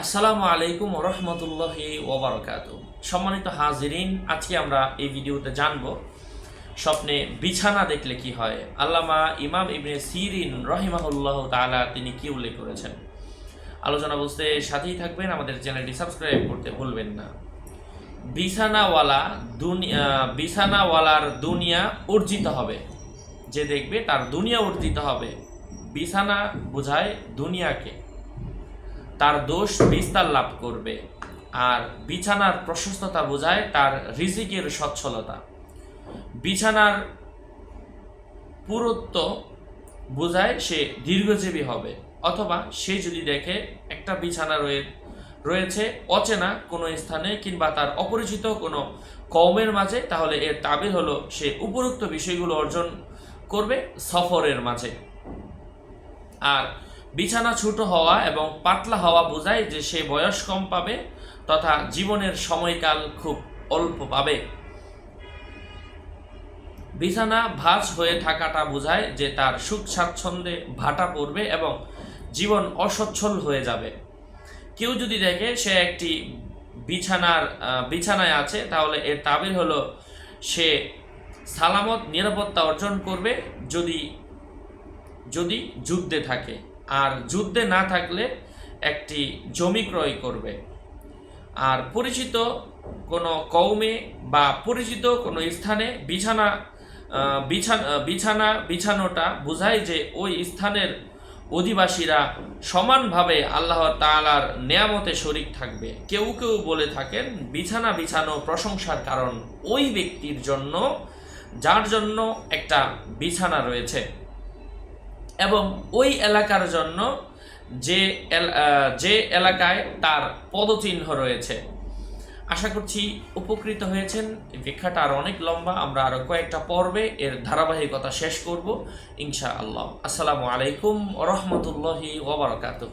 আসসালামু আলাইকুম রহমতুল্লাহি ওবরকাত সম্মানিত হাজিরিন, আজকে আমরা এই ভিডিওতে জানব স্বপ্নে বিছানা দেখলে কি হয়। আল্লামা ইমাম ইবনে সিরিন রহিমাহুল্লাহ তাআলা তিনি কি উল্লেখ করেছেন? আলোচনা বুঝতে সাথেই থাকবেন, আমাদের চ্যানেলটি সাবস্ক্রাইব করতে ভুলবেন না। বিছানাওয়ালা দুনিয়া, বিছানাওয়ালার দুনিয়া অর্জিত হবে। যে দেখবে তার দুনিয়া অর্জিত হবে। বিছানা বোঝায় দুনিয়াকে। তার দোষ বিস্তার লাভ করবে। আর বিছানার প্রশস্ততা বোঝায় তার রিজিকের সচ্ছলতা। বিছানার পুরুত্ব বোঝায় সে দীর্ঘজীবী হবে, অথবা সে যদি দেখে একটা বিছানা রয়ে, রয়েছে অচেনা কোনো স্থানে কিংবা তার অপরিচিত কোনো কওমের মাঝে, তাহলে এর তাবির হলো সে উপরোক্ত বিষয়গুলো অর্জন করবে সফরের মাঝে। আর বিছানা ছোট হওয়া এবং পাতলা হওয়া বোঝায় যে সে বয়স কম পাবে তথা জীবনের সময়কাল খুব অল্প পাবে। বিছানা ভাঁজ হয়ে থাকাটা বোঝায় যে তার সুখ স্বাচ্ছন্দ্যে ভাটা পড়বে এবং জীবন অসচ্ছল হয়ে যাবে। কেউ যদি দেখে সে একটি বিছানার বিছানায় আছে, তাহলে এর তাবির হলো সে সালামত, নিরাপত্তা অর্জন করবে যদি যদি যুদ্ধে থাকে। আর যুদ্ধে না থাকলে একটি জমি ক্রয় করবে। আর পরিচিত কোনো কৌমে বা পরিচিত কোনো স্থানে বিছানা বিছানা বিছানা, বিছানোটা বোঝায় যে ওই স্থানের অধিবাসীরা সমানভাবে আল্লাহ তাআলার নেয়ামতে শরিক থাকবে। কেউ কেউ বলে থাকেন, বিছানা বিছানো প্রশংসার কারণ ওই ব্যক্তির জন্য, যার জন্য একটা বিছানা রয়েছে। এবং ওই এলাকার জন্য যে যে এলাকায় তার পদচিহ্ন রয়েছে। আশা করছি উপকৃত হয়েছেন। এই ব্যাখ্যাটা আর অনেক লম্বা। আমরা আরও কয়েকটা পর্বে এর ধারাবাহিকতা শেষ করব ইনশা আল্লাহ আসসালামু আলাইকুম রহমতুল্লাহি ওবরাকাতুহ